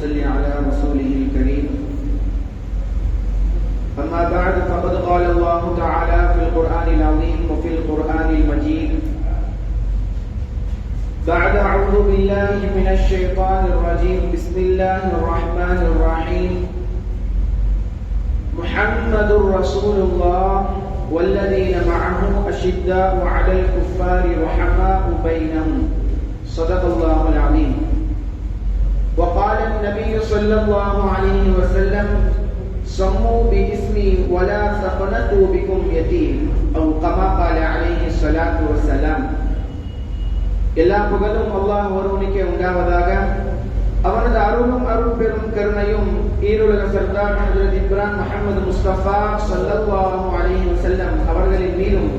صل على رسوله الكريم. أما بعد فقد قال الله تعالى في القرآن العظيم وفي القرآن المجيد بعد أعوذ بالله من الشيطان الرجيم بسم الله الرحمن الرحيم. محمد رسول الله والذين معه أشداء على الكفار رحماء بينهم. صدق الله العظيم. صلى الله عليه وسلم صموا باسمي ولا تقنطوا بكم يتيم أو كما قال عليه الصلاة والسلام எல்லா புகழும் அல்லாஹ் ஒருவனுக்கே உண்டாவதாக அவனது அருளும் அருள் பெரும் கருணையும் ஈருலக சர்தார் ஹஜரத் இப்ரான் முஹம்மது முஸ்தபா ஸல்லல்லாஹு அலைஹி வஸல்லம் அவர்களின் மீதும்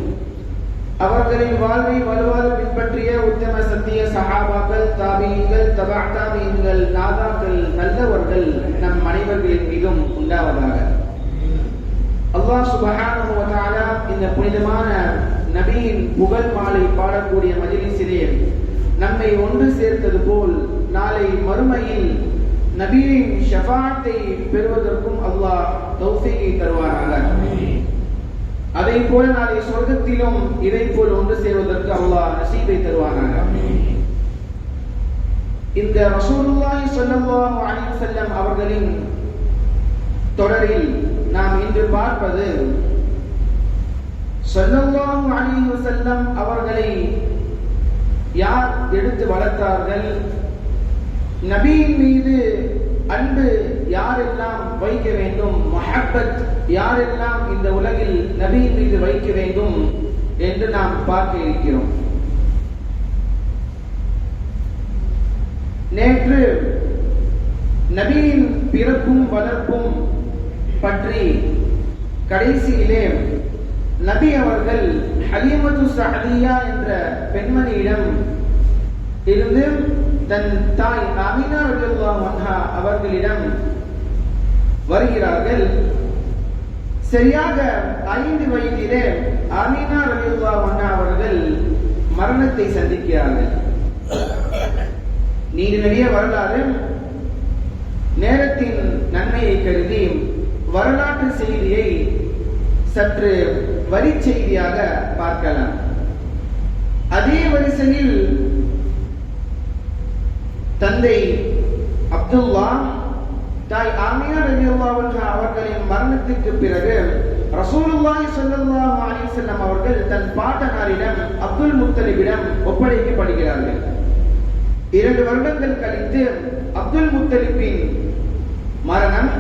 அவர்களின் வாழ்வை வலுவாக பின்பற்றிய உத்தம சத்திய சகாபாக்கள் தாபியங்கள் தபா தாபியங்கள் நாதாக்கள் நல்லவர்கள் நம் அனைவர்களின் மீதும் உண்டாவதாக. அல்லாஹ் சுபஹான இந்த புனிதமான நபியின் புகழ் மாலை பாடக்கூடிய மஜ்லிஸிலே நம்மை ஒன்று சேர்த்தது போல் நாளை மறுமையில் நபியின் ஷஃபாத்தை பெறுவதற்கும் அல்லாஹ் தௌஃபீகை தருவாராக. அதை போல நாளை சொர்க்கத்திலும் இதை போல் ஒன்று சேர்வதற்கு அல்லாஹ் நசீபை தருவாராக இந்த ரசூலுல்லாஹி ஸல்லல்லாஹு அலைஹி வஸல்லம் அவர்களின் தொடரில் நாம் இன்று பார்ப்பது ஸல்லல்லாஹு அலைஹி வஸல்லம் அவர்களை யார் எடுத்து வளர்த்தார்கள்? நபியின் மீது அன்பு யாரெல்லாம் வைக்க வேண்டும்? மஹப்பத் யாரெல்லாம் இந்த உலகில் நபியின் மீது வைக்க வேண்டும் என்று நாம் பார்க்க இருக்கிறோம். நேற்று நபியின் பிறப்பும் வளர்ப்பும் பற்றி கடைசியிலே நபி அவர்கள் ஹலீமது சஹலியா என்ற பெண்மணியிடம் இருந்து தன் தாய் அமினா ரலியல்லாஹு அவர்களிடம் வருகிறார்கள். சரியாக ஐந்து வயதிலே அமினா ரலியல்லாஹு மன்னா அவர்கள் மரணத்தை சந்திக்கிறார்கள். நீண்ட நிறைய வரலாறு நேரத்தின் நன்மையை கருதி வரலாற்று செய்தியை சற்று வரி செய்தியாக பார்க்கலாம். அதே வரிசையில் தந்தை அப்துல்லா தாய் ஆமியா ரலியல்லாஹு அவர்களின் மரணத்திற்கு பிறகு ரசூலுல்லாஹி ஸல்லல்லாஹு அலைஹி வஸல்லம் அவர்கள் தன் பாட்டனாரிடம் அப்துல் முத்தலிபிடம் ஒப்படைக்கப்படுகிறார்கள். இரண்டு வருடங்கள் கழித்து அப்துல் முத்தலிபின் மரணம்.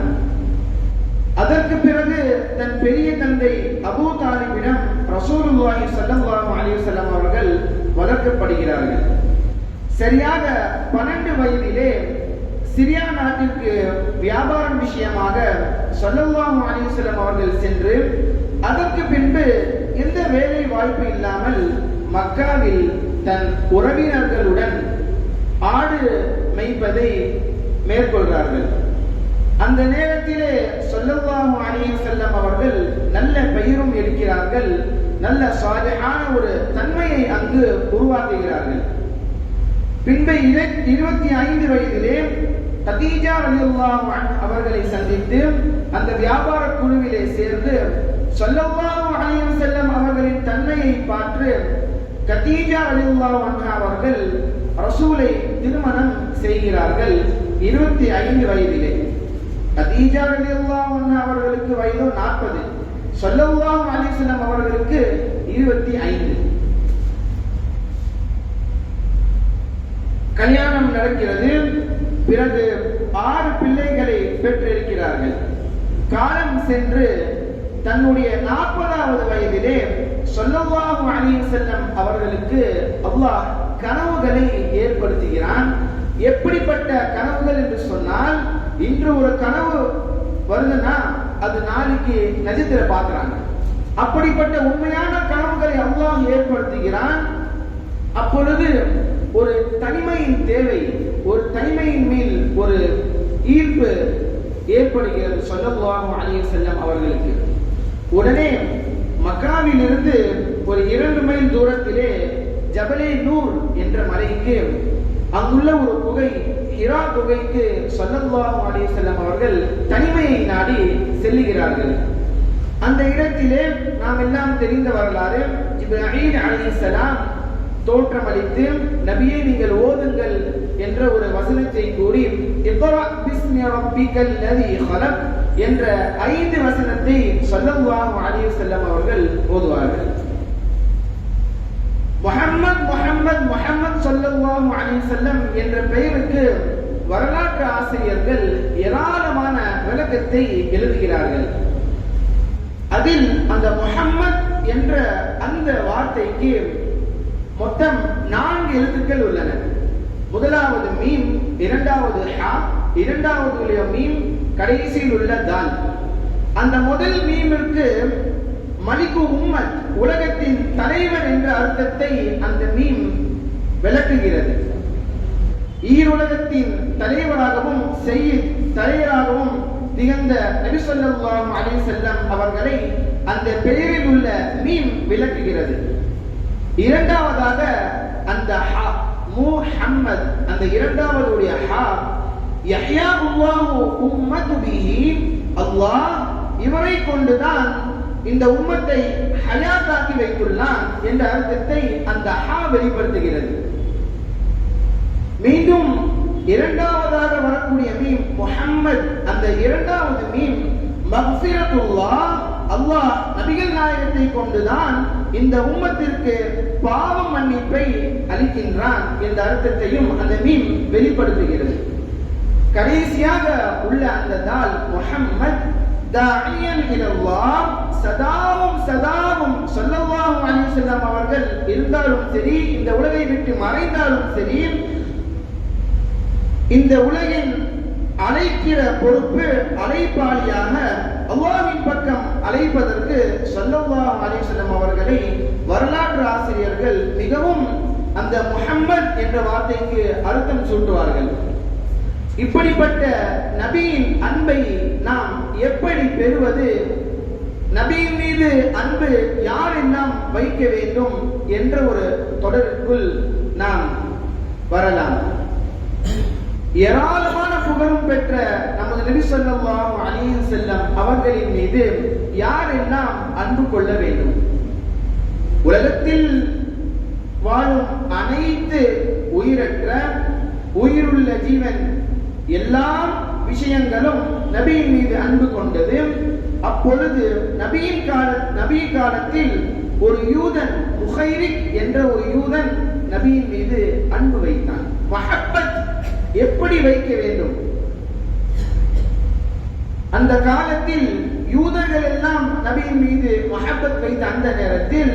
அதற்கு பிறகு தன் பெரிய தந்தை அபு தாலிபிடம் ரசூலுல்லாஹி ஸல்லல்லாஹு அலைஹி வஸல்லம் அவர்கள் வளர்க்கப்படுகிறார்கள். சரியாக பன்னெண்டு வயதிலே சிரியா நாட்டிற்கு வியாபாரம் விஷயமாக ஸல்லல்லாஹு அலைஹி அவர்கள் சென்று அதற்கு பின்பு எந்த வேலை வாய்ப்பு இல்லாமல் மக்காவில் தன் உறவினர்களுடன் ஆடு மேய்ப்பதை மேற்கொள்கிறார்கள். அந்த நேரத்திலே சொல்லல்லாஹு அலைஹி செல்லம் அவர்கள் நல்ல பெயரும் எடுக்கிறார்கள் நல்ல சாலிஹான ஒரு தன்மையை அங்கு உருவாக்குகிறார்கள். பின்பு இருபத்தி ஐந்து வயதிலே கதீஜா ரலியல்லாஹு அவர்களை சந்தித்து அந்த வியாபார குழுவிலே சேர்ந்து சொல்லல்லாஹு அலைஹி செல்லம் அவர்களின் தன்மையை பார்த்து கதீஜா ரலியல்லாஹு அவர்கள் ரசூலை திருமணம் செய்கிறார்கள் இருபத்தி ஐந்து வயதிலே. கதீஜா ரலியல்லாஹு அன்ஹா அவர்களுக்கு வயது நாற்பது. ஸல்லல்லாஹு அலைஹி வஸல்லம் அவர்களுக்கு இருபத்தி ஐந்து. கல்யாணம் நடக்கிறது பிறகு ஆறு பிள்ளைகளை பெற்றிருக்கிறார்கள். காலம் சென்று தன்னுடைய நாற்பதாவது வயதிலே சொல்லவாஹு அணியின் செல்லம் அவர்களுக்கு அல்லாஹ் கனவுகளை ஏற்படுத்துகிறான். எப்படிப்பட்ட கனவுகள் என்று சொன்னால் இன்று ஒரு கனவு வருதுன்னா அது நாளைக்கு நட்சத்திர பார்க்கிறாங்க. அப்படிப்பட்ட உண்மையான கனவுகளை அல்லாஹ் ஏற்படுத்துகிறான். அப்பொழுது ஒரு தனிமையின் தேவை ஒரு தனிமையின் மேல் ஒரு ஈர்ப்பு ஏற்படுகிறது சொல்லல்லாஹு அலைஹி செல்லம் அவர்களுக்கு. உடனே மக்காவிலிருந்து ஒரு இரண்டு மைல் தூரத்திலே ஜபலே நூர் என்ற மலைக்கு அங்குள்ள ஒரு குகை இரா குகைக்கு ஸல்லல்லாஹு அலைஹி வஸல்லம் அவர்கள் தனிமையை நாடி செல்லுகிறார்கள். அந்த இடத்திலே நாம் எல்லாம் தெரிந்த வரலாறு இப்ராஹிம் அலைஹிஸ்ஸலாம் தோற்றமளித்து நபியை நீங்கள் ஓதுங்கள் என்ற ஒரு வசனத்தை கூறி என்ற ஐந்து வசனத்தை சொல்லவாக அலைஹி செல்லம் அவர்கள் ஓதுவார்கள். முஹம்மத் முஹம்மத் முஹம்மத் சொல்லவாக அலைஹி செல்லம் என்ற பெயருக்கு வரலாற்று ஆசிரியர்கள் ஏராளமான விளக்கத்தை எழுதுகிறார்கள். அதில் அந்த முஹம்மத் என்ற அந்த வார்த்தைக்கு மொத்தம் நான்கு எழுத்துக்கள் உள்ளன. முதலாவது மீம் இரண்டாவது ஹா இரண்டாவது மீம் கடைசியில் உள்ள தால். அந்த முதல் மீமிற்கு மலிக்கு உம்மத் உலகத்தின் தலைவன் என்ற அர்த்தத்தை அந்த மீம் விளக்குகிறது. ஈருலகத்தின் தலைவராகவும் செய்ய தலைவராகவும் திகழ்ந்த நபி ஸல்லல்லாஹு அலைஹி வஸல்லம் அவர்களை அந்த பெயரில் உள்ள மீம் விளக்குகிறது. இரண்டாவதாக அந்த ஹா முஹம்மத் அந்த இரண்டாவதுடைய ஹா யஹ்யா அல்லாஹு உம்மது பிஹி அல்லாஹ் இவரை கொண்டுதான் இந்த உம்மத்தை ஹயாத்தாக்கி வைத்துள்ளான் என்ற அர்த்தத்தை அந்த ஹா வெளிப்படுத்துகிறது. மீண்டும் இரண்டாவதாக வரக்கூடிய மீம் முஹம்மத் அந்த இரண்டாவது மீம் மக்ஃபிரத்துல்லாஹ் அல்லாஹ் நபிகள் நாயகத்தை கொண்டுதான் இந்த உம்மத்திற்கு பாவ மன்னிப்பை அளிக்கின்றான் என்ற அர்த்தத்தையும் அந்த மீன் வெளிப்படுத்துகிறது. கடைசியாக உள்ள அந்த தால் முஹம்மத் தாஇயன் இலல்லாஹ் சதாவும் சதாவும் சொல்லவாகும் அலைஹி வஸல்லம் அவர்கள் இருந்தாலும் சரி இந்த உலகை விட்டு மறைந்தாலும் சரி இந்த உலகின் அழைக்கிற பொறுப்பு அழைப்பாளியாக அவ்வாவின் பக்கம் அழைப்பதற்கு ஸல்லல்லாஹு அலிசல்லம் அவர்களை வரலாற்று ஆசிரியர்கள் மிகவும் அந்த முஹம்மத் என்ற வார்த்தைக்கு அர்த்தம் சூட்டுவார்கள். இப்படிப்பட்ட நபியின் அன்பை நாம் எப்படி பெறுவது? நபியின் மீது அன்பு யாரெல்லாம் வைக்க வேண்டும் என்ற ஒரு தொடருக்குள் நாம் வரலாம். ஏராளமான புகழும் பெற்ற நமது நபி ஸல்லல்லாஹு அலைஹி செல்லம் அவர்களின் மீது யாரெல்லாம் அன்பு கொள்ள வேண்டும்? உலகத்தில் வாழும் அனைத்து உயிரற்ற உயிருள்ள ஜீவன் எல்லா விஷயங்களும் நபியின் மீது அன்பு கொண்டது. அப்பொழுது நபியின் கால நபி காலத்தில் ஒரு யூதன் முஹைரிக் என்ற ஒரு யூதன் நபியின் மீது அன்பு வைத்தான். மஹப்பத் எப்படி வைக்க வேண்டும்? அந்த காலத்தில் யூதர்கள் எல்லாம் நபியின் மீது மஹப்பத் வைத்த அந்த நேரத்தில்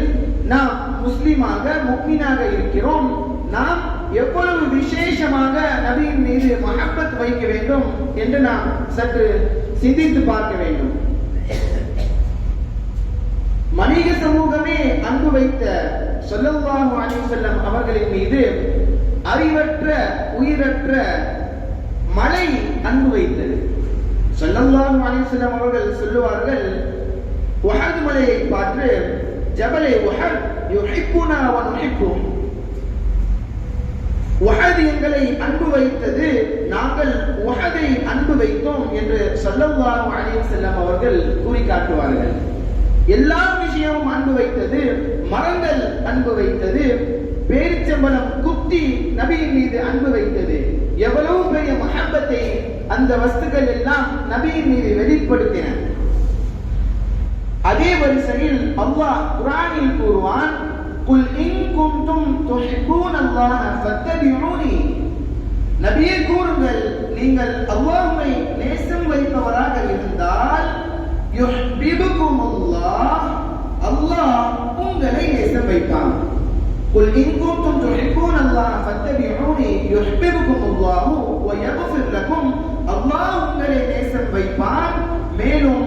நாம் முஸ்லிமாக முக்மீனாக இருக்கிறோம். நாம் எவ்வளவு விசேஷமாக நபியின் மீது மஹப்பத் வைக்க வேண்டும் என்று நாம் சற்று சிந்தித்து பார்க்க வேண்டும். மனித சமூகமே அன்பு வைத்த ஸல்லல்லாஹு அலைஹி வஸல்லம் அவர்களின் மீது அறிவற்ற உயிரற்ற மலை அன்பு வைத்தது. ஸல்லல்லாஹு அலைஹி அவர்கள் சொல்லுவார்கள் உஹத் மலையை பார்த்து ஜபலை உஹத் யுஹிப்புனா வ நுஹிப்புஹு உஹது எங்களை அன்பு வைத்தது நாங்கள் உஹதை அன்பு வைத்தோம் என்று ஸல்லல்லாஹு அலைஹி செல்லும் அவர்கள் கூறி காட்டுவார்கள் எல்லா விஷயமும் அன்பு வைத்தது மரங்கள் அன்பு வைத்தது பேரிச்சம்பளம் குத்தி நபியின் மீது அன்பு வைத்தது. எவ்வளவு பெரிய மஹப்பத்தை அந்த வஸ்துக்கள் எல்லாம் நபியின் மீது வெளிப்படுத்தின அதே வரிசையில் அல்லாஹ் குரானில் கூறுவான் குல் இன் குன்தும் துஹிப்பூன அல்லாஹ ஃபத்தபிஊனி நபியே கூறுங்கள் நீங்கள் அல்லாஹ்வை நேசம் வைப்பவராக இருந்தால் யுஹ்பிபுக்கும் அல்லாஹ் அல்லாஹ் உங்களை நேசம் வைப்பான் قل إن كنتم تحبون الله فاتبعوني يحببكم الله ويغفر لكم அல்லாஹ் உங்களை நேசம் வைப்பான் மேலும்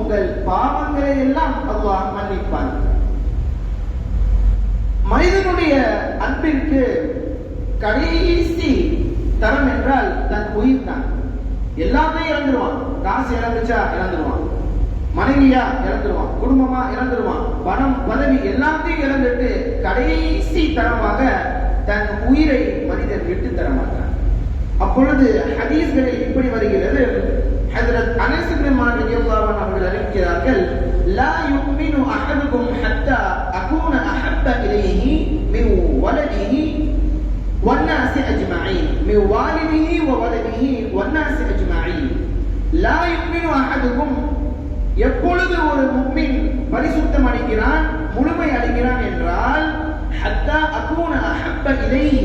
உங்கள் பாவங்களை எல்லாம் அல்லாஹ் மன்னிப்பான். மனிதனுடைய அன்பிற்கு கடைசி தரம் என்றால் தன் உயிர் தான். எல்லாமே இறந்துருவான். காசு இறந்துச்சா இறந்துருவான். மனைவியா இறந்துருவான். குடும்பமா இறந்துருவான். பணம் பதவி எல்லாத்தையும் இறந்துட்டு கடைசி தரமாக தன் உயிரை மனிதன் விட்டு தர மாட்டான் அப்பொழுது ஹதீஸ்களில் இப்படி வருகிறது ஹஜரத் அனஸ் இப்னு மாலிக் ரலியல்லாஹு அன்ஹு அவர்கள் அறிவிக்கிறார்கள் லா யுமினு அஹதுக்கும் ஹத்தா அகூன அஹப்ப இலைஹி மின் வலதிஹி والناس أجمعين من والده وولده والناس أجمعين لا يؤمن أحدكم எப்பொழுது ஒரு முக்மின் பரிசுத்தம் அடைகிறான் முழுமை அடைகிறான் என்றால் ஹத்தா அகூன அஹப்ப இலைஹி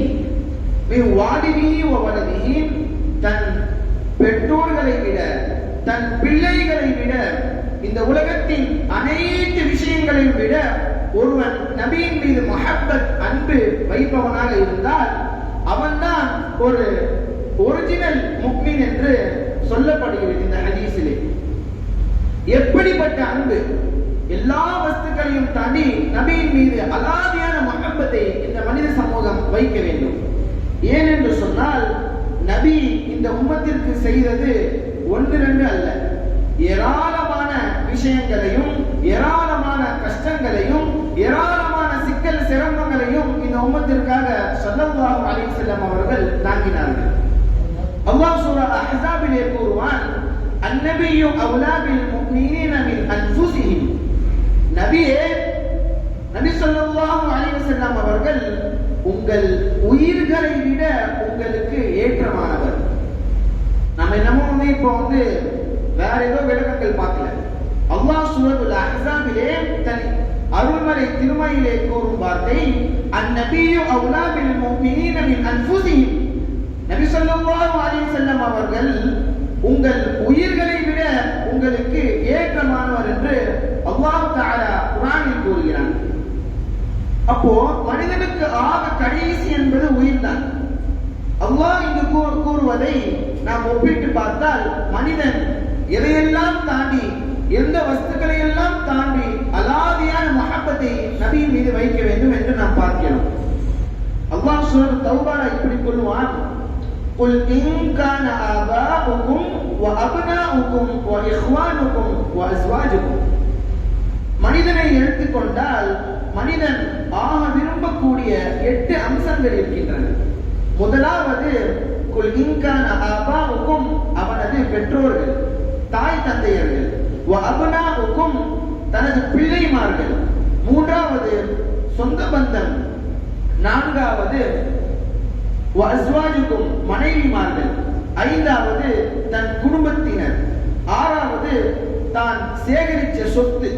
தன் பெற்றோர்களை விட தன் பிள்ளைகளை விட இந்த உலகத்தின் அனைத்து விஷயங்களையும் விட ஒருவன் நபியின் மீது மஹப்பத் அன்பு வைப்பவனாக இருந்தால் அவன்தான் ஒரு ஒரிஜினல் முக்மின் என்று சொல்லப்படுகிறது இந்த ஹதீஸிலே. எப்படிப்பட்ட அன்பு? எல்லா வஸ்துக்களையும் தாண்டி நபியின் மீது அலாதியான மகப்பத்தை இந்த மனித சமூகம் வைக்க வேண்டும். ஏனென்று சொன்னால் நபி இந்த உம்மத்திற்கு செய்தது ஒன்று ரெண்டு அல்ல. ஏராளமான விஷயங்களையும் ஏராளமான கஷ்டங்களையும் ஏராளமான சிக்கல் சிரமங்களையும் இந்த உம்மத்திற்காக ஸல்லல்லாஹு அலைஹி வஸல்லம் அவர்கள் தாங்கினார்கள். அல்லாஹ் சூரா அஹ்ஸாபிலே கூறுவான் அந்நபியு அவுலாபில் முஃமினீன மின் அன்ஃபுஸிஹிம். நபியே நபி ஸல்லல்லாஹு அலைஹி வஸல்லம் அவர்கள் உங்கள் உயிர்களை விட உங்களுக்கு ஏற்றமானவர். நம்ம என்னமோ வந்து இப்போ வந்து வேற ஏதோ விளக்கங்கள் பார்க்கல. அல்லா சுரதுல் அஹ்ஸாபிலே தன் அருள்மறை திருமயிலே கூறும் வார்த்தை அந்நபியு அவுலா பில் முஃமினீன மின் அன்ஃபுஸிஹிம் நபி ஸல்லல்லாஹு அலைஹி வஸல்லம் அவர்கள் உங்கள் உயிர்களை விட உங்களுக்கு ஏற்றமானவர் என்று அல்லாஹ் தஆலா அப்போ மனிதனுக்கு ஆக கடைசி என்பது உயிர்தான் அல்லாஹ் இங்கு கூ- கூறுவதை நாம் ஒப்பிட்டு பார்த்தால் மனிதன் எதையெல்லாம் தாண்டி எந்த வஸ்துக்களை எல்லாம் தாண்டி அலாதியான மஹப்பத்தை நபியின் மீது வைக்க வேண்டும் என்று நாம் பார்க்கிறோம் அல்லாஹ் சூரத் தௌபால இப்படி சொல்லுவான் قل إن كان آباؤكم وأبناؤكم وإخوانكم وأزواجكم மனிதனை எடுத்துக்கொண்டால் மனிதன் ஆக விரும்பக்கூடிய எட்டு அம்சங்கள் இருக்கின்றன. முதலாவது குல் இன்கான அவனது பெற்றோர்கள் தாய் தந்தையர்கள் வ அபனாவுக்கும் தனது பிள்ளைமார்கள். மூன்றாவது சொந்த பந்தம். நான்காவது அஸ்வாஜுக்கும் மனைவிமார்கள். ஐந்தாவது தன் குடும்பத்தினர். ஆறாவது தான் சேகரித்த சொத்து.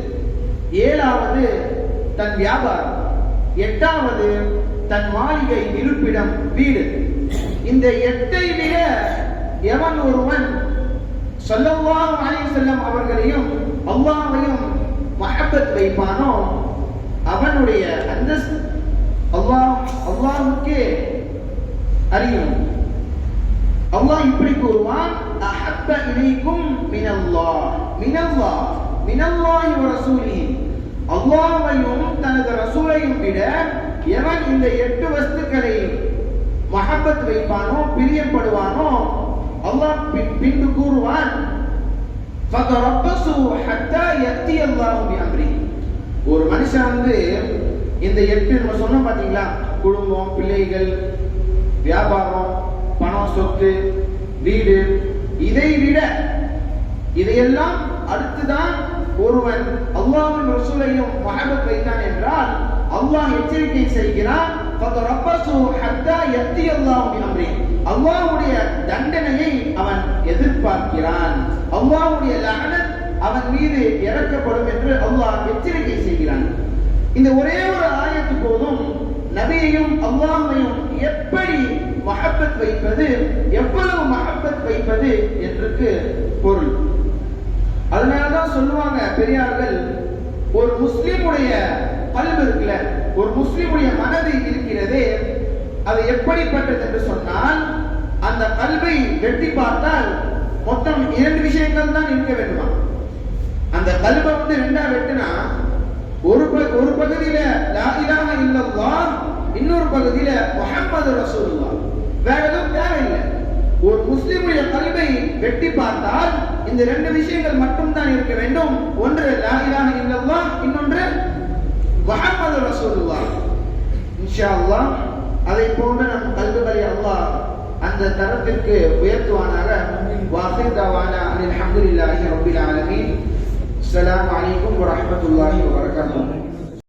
ஏழாவது தன் வியாபாரம். எட்டாவது தன் மாளிகை இருப்பிடம் வீடு. இந்த எட்டை விட எவன் ஒருவன் ஸல்லல்லாஹு அலைஹி செல்லும் அவர்களையும் அவ்வாவையும் மகப்பத் வைப்பானோ? அவனுடைய அந்தஸ்து அல்லாஹ் அல்லாஹ்வுக்கே அறியும். அல்லாஹ் இப்படி கூறுவான் அஹப்ப இலைக்கும் மினல்லாஹ். மினல்லாஹ். மினல்லாஹி வ ரசூலிஹி தனது ரசூலையும் விட எவன் இந்த எட்டு வஸ்துக்களை மஹபத் வைப்பானோ பிரியப்படுவானோ அல்லாஹ் பின்பு கூறுவான் ஒரு மனுஷன் வந்து இந்த எட்டு நம்ம சொன்னோம் பாத்தீங்களா? குடும்பம் பிள்ளைகள் வியாபாரம் பணம் சொத்து வீடு இதை விட இதையெல்லாம் அடுத்துதான் ஒருவன் அல்லாவின் ரசூலையும் மகமத் வைத்தான் என்றால் அல்லாஹ் எச்சரிக்கை செய்கிறான் அல்லாவுடைய தண்டனையை அவன் எதிர்பார்க்கிறான். அல்லாவுடைய லகனத் அவன் மீது இறக்கப்படும் என்று அல்லாஹ் எச்சரிக்கை செய்கிறான். இந்த ஒரே ஒரு ஆயத்து போதும் நபியையும் அல்லாமையும் எப்படி மகப்பத் வைப்பது எவ்வளவு மகப்பத் வைப்பது என்றுக்கு பொருள். அதனாலதான் சொல்லுவாங்க பெரியார்கள் ஒரு முஸ்லிமுடைய பல்பு இருக்குல்ல ஒரு முஸ்லிமுடைய மனது இருக்கிறதே அது எப்படிப்பட்டது என்று சொன்னால் அந்த கல்வை வெட்டி பார்த்தால் மொத்தம் இரண்டு விஷயங்கள் தான் இருக்க வேண்டுமா? அந்த கல்வை வந்து ரெண்டா வெட்டினா ஒரு ப- ஒரு பகுதியில லாகிலாக இல்லவா இன்னொரு பகுதியில முகமது ரசூலுல்லாஹ். வேற எதுவும் தேவையில்லை. ஒரு முஸ்லிமுடைய கல்வை வெட்டி பார்த்தால் இந்த ரெண்டு விஷயங்கள் மட்டும்தான் இருக்க வேண்டும். ஒன்று லா இலாஹ இன்னொன்று முஹம்மது ரசூலுல்லாஹ். இன்ஷா அல்லா அதை போன்ற நம் கல்விகளை அல்லா அந்த தரத்திற்கு உயர்த்துவானாக. வாஹிர் தாவானா அல்ஹம்துலில்லாஹி ரப்பில் ஆலமீன். அஸ்ஸலாமு அலைக்கும் வரஹ்மத்துல்லாஹி